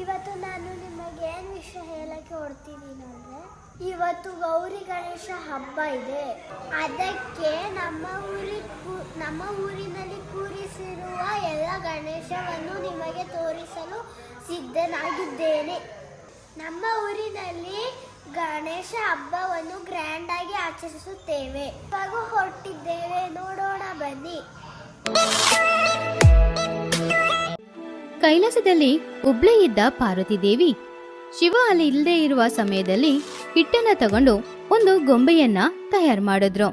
ಇವತ್ತು ನಾನು ನಿಮಗೆ ಏನು ವಿಷಯ ಹೇಳಕ್ಕೆ ಹೊಡ್ತಿದ್ದೀನಿ ಅಂದರೆ, ಇವತ್ತು ಗೌರಿ ಗಣೇಶ ಹಬ್ಬ ಇದೆ. ಅದಕ್ಕೆ ನಮ್ಮ ಊರಿ ನಮ್ಮ ಊರಿನಲ್ಲಿ ಕೂರಿಸಿರುವ ಎಲ್ಲ ಗಣೇಶವನ್ನು ನಿಮಗೆ ತೋರಿಸಲು ಸಿದ್ಧನಾಗಿದ್ದೇನೆ. ನಮ್ಮ ಊರಿನಲ್ಲಿ ಗಣೇಶ ಹಬ್ಬವನ್ನು ಗ್ರ್ಯಾಂಡ್ ಆಗಿ ಆಚರಿಸುತ್ತೇವೆ. ಇವಾಗ ಹೊರಟಿದ್ದೇವೆ. ನೋಡೋಣ ಬನ್ನಿ. ಕೈಲಾಸದಲ್ಲಿ ಒಬ್ಳೇ ಇದ್ದ ಪಾರ್ವತಿ ದೇವಿ. ಶಿವ ಅಲ್ಲಿ ಇಲ್ಲದೆ ಇರುವ ಸಮಯದಲ್ಲಿ ಹಿಟ್ಟನ್ನ ತಗೊಂಡು ಒಂದು ಗೊಂಬೆಯನ್ನ ತಯಾರು ಮಾಡಿದ್ರು.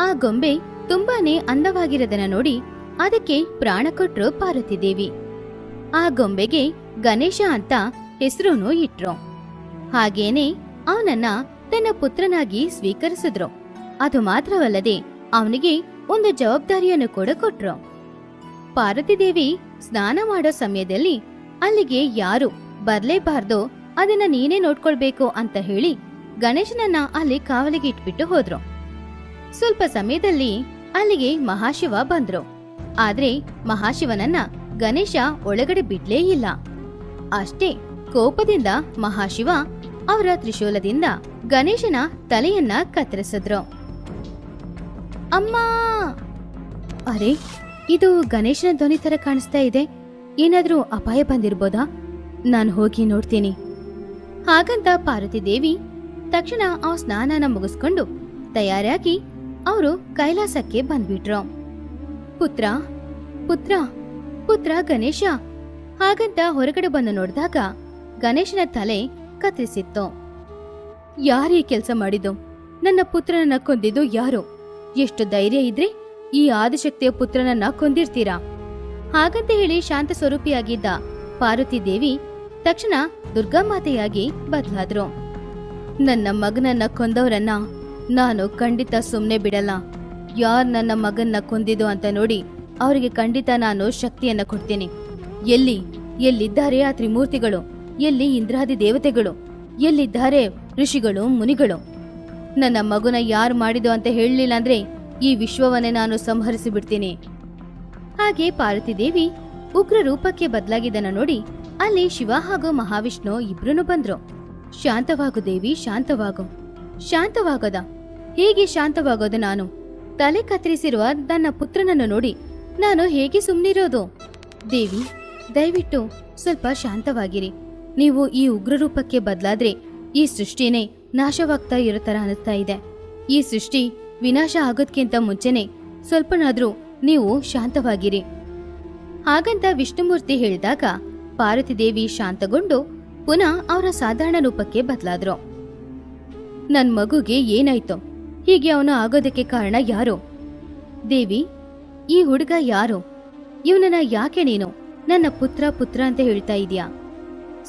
ಆ ಗೊಂಬೆ ತುಂಬಾನೇ ಅಂದವಾಗಿರೋದನ್ನ ನೋಡಿ ಅದಕ್ಕೆ ಪ್ರಾಣ ಕೊಟ್ರು ಪಾರ್ವತಿ ದೇವಿ. ಆ ಗೊಂಬೆಗೆ ಗಣೇಶ ಅಂತ ಹೆಸರುನು ಇಟ್ರು. ಹಾಗೇನೆ ಅವನನ್ನ ತನ್ನ ಪುತ್ರನಾಗಿ ಸ್ವೀಕರಿಸಿದ್ರು. ಅದು ಮಾತ್ರವಲ್ಲದೆ ಅವನಿಗೆ ಒಂದು ಜವಾಬ್ದಾರಿಯನ್ನು ಕೂಡ ಕೊಟ್ರು. ಪಾರ್ವತಿ ದೇವಿ ಸ್ನಾನ ಮಾಡೋ ಸಮಯದಲ್ಲಿ ಅಲ್ಲಿಗೆ ಯಾರು ಬರ್ಲೇಬಾರ್ದು ಅದನ್ನ ನೀನೇ ನೋಡ್ಕೊಳ್ಬೇಕು ಅಂತ ಹೇಳಿ ಗಣೇಶನನ್ನ ಅಲ್ಲಿ ಕಾವಲಿಗೆ ಇಟ್ಬಿಟ್ಟು ಹೋದ್ರು. ಸ್ವಲ್ಪ ಸಮಯದಲ್ಲಿ ಅಲ್ಲಿಗೆ ಮಹಾಶಿವ ಬಂದ್ರು. ಆದ್ರೆ ಮಹಾಶಿವನನ್ನ ಗಣೇಶ ಒಳಗಡೆ ಬಿಡ್ಲೇ ಇಲ್ಲ. ಅಷ್ಟೇ ಕೋಪದಿಂದ ಮಹಾಶಿವ ಅವರ ತ್ರಿಶೂಲದಿಂದ ಗಣೇಶನ ತಲೆಯನ್ನ ಕತ್ತರಿಸಿದ್ರು. ಅಮ್ಮ! ಅರೆ ಇದು ಗಣೇಶನ ಧ್ವನಿ ತರ ಕಾಣಿಸ್ತಾ ಇದೆ. ಏನಾದ್ರೂ ಅಪಾಯ ಬಂದಿರ್ಬೋದಾ? ನಾನು ಹೋಗಿ ನೋಡ್ತೀನಿ. ಹಾಗಂತ ಪಾರ್ವತಿ ದೇವಿ ತಕ್ಷಣ ಆ ಸ್ನಾನನ ಮುಗಿಸ್ಕೊಂಡು ತಯಾರಾಗಿ ಅವರು ಕೈಲಾಸಕ್ಕೆ ಬಂದ್ಬಿಟ್ರು. ಪುತ್ರ ಪುತ್ರ ಪುತ್ರ ಗಣೇಶ. ಹಾಗಂತ ಹೊರಗಡೆ ಬಂದು ನೋಡಿದಾಗ ಗಣೇಶನ ತಲೆ ಕತ್ತರಿಸಿತ್ತು ಯಾರೀ ಕೆಲಸ ಮಾಡಿದ್ದು? ನನ್ನ ಪುತ್ರನನ್ನ ಕೊಂದಿದ್ದು ಯಾರು? ಎಷ್ಟು ಧೈರ್ಯ ಇದ್ರೆ ಈ ಆದಿಶಕ್ತಿಯ ಪುತ್ರನನ್ನ ಕೊಂದಿರ್ತೀರಾ? ಹಾಗಂತ ಹೇಳಿ ಶಾಂತ ಸ್ವರೂಪಿಯಾಗಿದ್ದ ಪಾರ್ವತಿ ದೇವಿ ತಕ್ಷಣ ದುರ್ಗಾಮಾತೆಯಾಗಿ ಬದಲಾದ್ರು. ನನ್ನ ಮಗನನ್ನ ಕೊಂದವರನ್ನ ನಾನು ಖಂಡಿತ ಸುಮ್ನೆ ಬಿಡಲ್ಲ. ಯಾರ್ ನನ್ನ ಮಗನ್ನ ಕೊಂದಿದ್ದು ಅಂತ ನೋಡಿ ಅವರಿಗೆ ಖಂಡಿತ ನಾನು ಶಕ್ತಿಯನ್ನ ಕೊಡ್ತೀನಿ. ಎಲ್ಲಿ? ಎಲ್ಲಿದ್ದಾರೆ ಆ ತ್ರಿಮೂರ್ತಿಗಳು? ಎಲ್ಲಿ ಇಂದ್ರಾದಿ ದೇವತೆಗಳು? ಎಲ್ಲಿದ್ದಾರೆ ಋಷಿಗಳು, ಮುನಿಗಳು? ನನ್ನ ಮಗುನ ಯಾರು ಮಾಡಿದ್ದು ಅಂತ ಹೇಳಲಿಲ್ಲ ಅಂದ್ರೆ ಈ ವಿಶ್ವವನ್ನೇ ನಾನು ಸಂಹರಿಸಿ ಬಿಡ್ತೀನಿ ಹಾಗೆ ಪಾರ್ವತಿದೇವಿ ಉಗ್ರ ರೂಪಕ್ಕೆ ಬದಲಾಗಿದ್ದನ ನೋಡಿ ಅಲ್ಲಿ ಶಿವ ಹಾಗೂ ಮಹಾವಿಷ್ಣು ಇಬ್ರು ಬಂದ್ರು. ಶಾಂತವಾಗು ದೇವಿ, ಶಾಂತವಾಗು. ಶಾಂತವಾಗದ. ಹೇಗೆ ಶಾಂತವಾಗೋದು ನಾನು? ತಲೆ ಕತ್ತರಿಸಿರುವ ನನ್ನ ಪುತ್ರನನ್ನು ನೋಡಿ ನಾನು ಹೇಗೆ ಸುಮ್ನಿರೋದು? ದೇವಿ, ದಯವಿಟ್ಟು ಸ್ವಲ್ಪ ಶಾಂತವಾಗಿರಿ. ನೀವು ಈ ಉಗ್ರ ರೂಪಕ್ಕೆ ಬದಲಾದ್ರೆ ಈ ಸೃಷ್ಟಿನೇ ನಾಶವಾಗ್ತಾ ಇರೋ ಥರ ಅನಿಸ್ತಾ ಇದೆ. ಈ ಸೃಷ್ಟಿ ವಿನಾಶ ಆಗೋದ್ಕಿಂತ ಮುಂಚೆನೆ ಸ್ವಲ್ಪನಾದ್ರೂ ನೀವು ಶಾಂತವಾಗಿರಿ. ಹಾಗಂತ ವಿಷ್ಣುಮೂರ್ತಿ ಹೇಳಿದಾಗ ಪಾರ್ವತಿ ದೇವಿ ಶಾಂತಗೊಂಡು ಪುನಃ ಅವರ ಸಾಧಾರಣ ರೂಪಕ್ಕೆ ಬದಲಾದ್ರು. ನನ್ ಮಗುಗೆ ಏನಾಯ್ತು? ಹೀಗೆ ಅವನು ಆಗೋದಕ್ಕೆ ಕಾರಣ ಯಾರು? ದೇವಿ, ಈ ಹುಡುಗ ಯಾರು? ಇವನನ್ನ ಯಾಕೆ ನೀನು? ನನ್ನ ಪುತ್ರ ಪುತ್ರ ಅಂತ ಹೇಳ್ತಾ ಇದೀಯಾ?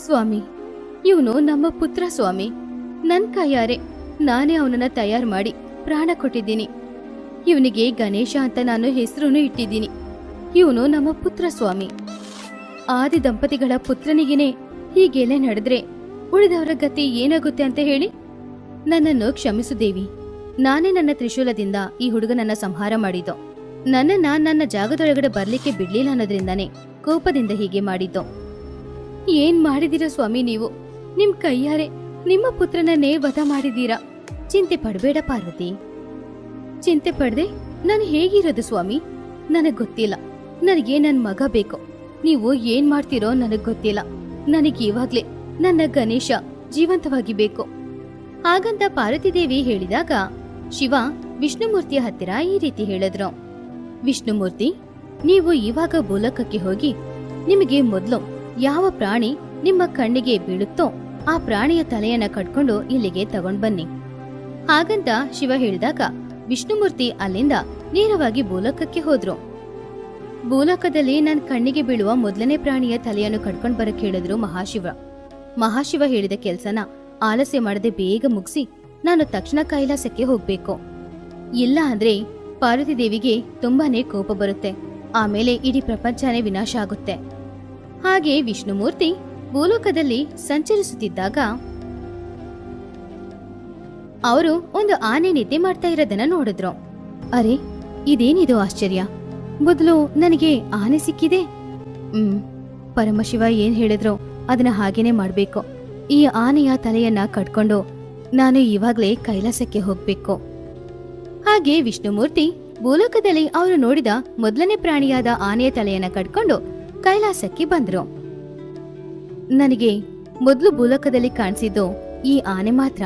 ಸ್ವಾಮಿ, ಇವನು ನಮ್ಮ ಪುತ್ರ ಸ್ವಾಮಿ. ನನ್ ಕೈಯಾರೆ ನಾನೇ ಅವನನ್ನ ತಯಾರು ಮಾಡಿ ಪ್ರಾಣ ಕೊಟ್ಟಿದ್ದೀನಿ. ಇವನಿಗೆ ಗಣೇಶ ಅಂತ ನಾನು ಹೆಸರನ್ನು ಇಟ್ಟಿದ್ದೀನಿ. ಇವನು ನಮ್ಮ ಪುತ್ರ ಸ್ವಾಮಿ. ಆದಿ ದಂಪತಿಗಳ ಪುತ್ರನಿಗೇನೆ ಹೀಗೆಲ್ಲ ನಡೆದ್ರೆ ಉಳಿದವರ ಗತಿ ಏನಾಗುತ್ತೆ ಅಂತ ಹೇಳಿ? ನನ್ನನ್ನು ಕ್ಷಮಿಸು ದೇವಿ. ನಾನೇ ನನ್ನ ತ್ರಿಶೂಲದಿಂದ ಈ ಹುಡುಗನನ್ನ ಸಂಹಾರ ಮಾಡಿದ್ದು. ನನ್ನನ್ನ ನನ್ನ ಜಾಗದೊಳಗಡೆ ಬರ್ಲಿಕ್ಕೆ ಬಿಡ್ಲಿಲ್ಲ ಅನ್ನೋದ್ರಿಂದಾನೇ ಕೋಪದಿಂದ ಹೀಗೆ ಮಾಡಿದ್ದು. ಏನ್ ಮಾಡಿದೀರ ಸ್ವಾಮಿ ನೀವು? ನಿಮ್ ಕೈಯಾರೆ ನಿಮ್ಮ ಪುತ್ರನನ್ನೇ ವಧ ಮಾಡಿದೀರಾ ಚಿಂತೆ ಪಡಬೇಡ ಪಾರ್ವತಿ. ಚಿಂತೆ ಪಡದೆ ನಾನು ಹೇಗಿರೋದು ಸ್ವಾಮಿ? ನನಗ್ ಗೊತ್ತಿಲ್ಲ. ನನಗೆ ನನ್ ಮಗ ಬೇಕು? ನೀವು ಏನ್ ಮಾಡ್ತೀರೋ ನನಗ್ ಗೊತ್ತಿಲ್ಲ. ನನಗೆ ಇವಾಗ್ಲೇ ನನ್ನ ಗಣೇಶ ಜೀವಂತವಾಗಿ ಬೇಕು? ಹಾಗಂತ ಪಾರ್ವತಿದೇವಿ ಹೇಳಿದಾಗ ಶಿವ ವಿಷ್ಣುಮೂರ್ತಿಯ ಹತ್ತಿರ ಈ ರೀತಿ ಹೇಳಿದ್ರು. ವಿಷ್ಣುಮೂರ್ತಿ, ನೀವು ಇವಾಗ ಬೋಲಕಕ್ಕೆ ಹೋಗಿ ನಿಮಗೆ ಮೊದಲು ಯಾವ ಪ್ರಾಣಿ ನಿಮ್ಮ ಕಣ್ಣಿಗೆ ಬೀಳುತ್ತೋ ಆ ಪ್ರಾಣಿಯ ತಲೆಯನ್ನ ಕಟ್ಕೊಂಡು ಇಲ್ಲಿಗೆ ತಗೊಂಡ್ ಬನ್ನಿ. ಹಾಗಂತ ಶಿವ ಹೇಳಿದಾಗ, ವಿಷ್ಣುಮೂರ್ತಿ ಅಲ್ಲಿಂದ ನೇರವಾಗಿ ಭೂಲೋಕಕ್ಕೆ ಹೋದ್ರು. ಭೂಲೋಕದಲ್ಲಿ ನನ್ನ ಕಣ್ಣಿಗೆ ಬೀಳುವ ಮೊದಲನೇ ಪ್ರಾಣಿಯ ತಲೆಯನ್ನು ಕಟ್ಕೊಂಡ್ ಬರಕ್ಕೆ ಹೇಳಿದ್ರು ಮಹಾಶಿವ. ಮಹಾಶಿವ ಹೇಳಿದ ಕೆಲ್ಸನ ಆಲಸ್ಯ ಮಾಡದೆ ಬೇಗ ಮುಗಿಸಿ ನಾನು ತಕ್ಷಣ ಕೈಲಾಸಕ್ಕೆ ಹೋಗ್ಬೇಕು. ಇಲ್ಲ ಅಂದ್ರೆ ಪಾರ್ವತಿ ದೇವಿಗೆ ತುಂಬಾನೇ ಕೋಪ ಬರುತ್ತೆ. ಆಮೇಲೆ ಇಡೀ ಪ್ರಪಂಚನೇ ವಿನಾಶ ಆಗುತ್ತೆ. ಹಾಗೆ ವಿಷ್ಣುಮೂರ್ತಿ ಭೂಲೋಕದಲ್ಲಿ ಸಂಚರಿಸುತ್ತಿದ್ದಾಗ ಅವರು ಒಂದು ಆನೆ ನಿದ್ದೆ ಮಾಡ್ತಾ ಇರೋದನ್ನ ನೋಡಿದ್ರು. ಅರೆ, ಇದೇನಿದು ಆಶ್ಚರ್ಯ? ಮೊದಲು ನನಗೆ ಆನೆ ಸಿಕ್ಕಿದೆ. ಹ್ಮ್, ಪರಮಶಿವ ಏನ್ ಹೇಳಿದ್ರು ಅದನ್ನ ಹಾಗೇನೆ ಮಾಡ್ಬೇಕು. ಈ ಆನೆಯ ತಲೆಯನ್ನ ಕಟ್ಕೊಂಡು ನಾನು ಇವಾಗ್ಲೇ ಕೈಲಾಸಕ್ಕೆ ಹೋಗ್ಬೇಕು. ಹಾಗೆ ವಿಷ್ಣುಮೂರ್ತಿ ಭೂಲೋಕದಲ್ಲಿ ಅವರು ನೋಡಿದ ಮೊದಲನೇ ಪ್ರಾಣಿಯಾದ ಆನೆಯ ತಲೆಯನ್ನ ಕಟ್ಕೊಂಡು ಕೈಲಾಸಕ್ಕೆ ಬಂದ್ರು. ನನಗೆ ಮೊದಲು ಭೂಲೋಕದಲ್ಲಿ ಕಾಣಿಸಿದ್ದು ಈ ಆನೆ ಮಾತ್ರ.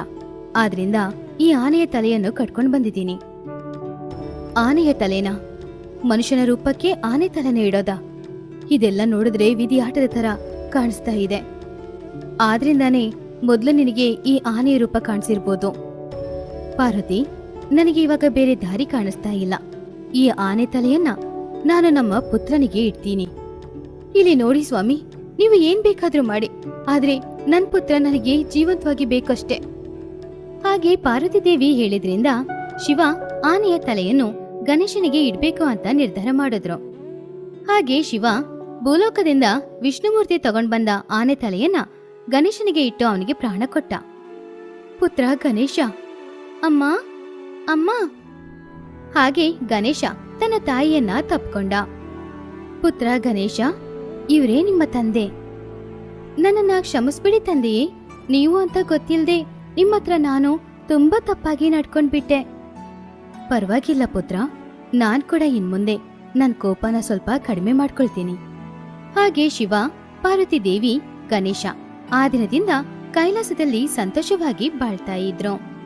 ಆದ್ರಿಂದ ಈ ಆನೆಯ ತಲೆಯನ್ನು ಕಟ್ಕೊಂಡು ಬಂದಿದ್ದೀನಿ. ಆನೆಯ ತಲೆನ? ಮನುಷ್ಯನ ರೂಪಕ್ಕೆ ಆನೆ ತಲೆನ ಇಡೋದ? ಇದೆಲ್ಲ ನೋಡಿದ್ರೆ ವಿಧಿಯಾಟದ ತರ ಕಾಣಿಸ್ತಾ ಇದೆ. ಆದ್ರಿಂದಾನೇ ಮೊದಲು ನಿನಗೆ ಈ ಆನೆಯ ರೂಪ ಕಾಣಿಸಿರ್ಬೋದು. ಪಾರ್ವತಿ, ನನಗೆ ಇವಾಗ ಬೇರೆ ದಾರಿ ಕಾಣಿಸ್ತಾ ಇಲ್ಲ. ಈ ಆನೆ ತಲೆಯನ್ನ ನಾನು ನಮ್ಮ ಪುತ್ರನಿಗೆ ಇಡ್ತೀನಿ. ಇಲ್ಲಿ ನೋಡಿ ಸ್ವಾಮಿ, ನೀವು ಏನ್ ಬೇಕಾದ್ರೂ ಮಾಡಿ. ಆದ್ರೆ ನನ್ ಪುತ್ರ ನನಗೆ ಜೀವಂತವಾಗಿ ಬೇಕಷ್ಟೇ. ಹಾಗೆ ಪಾರ್ವತಿದೇವಿ ಹೇಳಿದ್ರಿಂದ ಶಿವ ಆನೆಯ ತಲೆಯನ್ನು ಗಣೇಶನಿಗೆ ಇಡ್ಬೇಕು ಅಂತ ನಿರ್ಧಾರ ಮಾಡಿದ್ರು. ಹಾಗೆ ಶಿವ ಭೂಲೋಕದಿಂದ ವಿಷ್ಣುಮೂರ್ತಿ ತಗೊಂಡ್ ಬಂದ ಆನೆ ತಲೆಯನ್ನ ಗಣೇಶನಿಗೆ ಇಟ್ಟು ಅವನಿಗೆ ಪ್ರಾಣ ಕೊಟ್ಟ. ಪುತ್ರ ಗಣೇಶ, ಅಮ್ಮ ಅಮ್ಮ. ಹಾಗೆ ಗಣೇಶ ತನ್ನ ತಾಯಿಯನ್ನ ತಪ್ಕೊಂಡ. ಪುತ್ರ ಗಣೇಶ, ಇವರೇ ನಿಮ್ಮ ತಂದೆ. ನನ್ನನ್ನ ಕ್ಷಮಿಸ್ಬಿಡಿ ತಂದೆಯೇ, ನೀವು ಅಂತ ಗೊತ್ತಿಲ್ದೆ ನಿಮ್ಮ ಹತ್ರ ನಾನು ತುಂಬಾ ತಪ್ಪಾಗಿ ನಡ್ಕೊಂಡ್ಬಿಟ್ಟೆ. ಪರವಾಗಿಲ್ಲ ಪುತ್ರ, ನಾನ್ ಕೂಡ ಇನ್ಮುಂದೆ. ನನ್ ಕೋಪನ ಸ್ವಲ್ಪ ಕಡಿಮೆ ಮಾಡ್ಕೊಳ್ತೀನಿ. ಹಾಗೆ ಶಿವ, ಪಾರ್ವತಿ ದೇವಿ, ಗಣೇಶ ಆ ದಿನದಿಂದ ಕೈಲಾಸದಲ್ಲಿ ಸಂತೋಷವಾಗಿ ಬಾಳ್ತಾ ಇದ್ರು.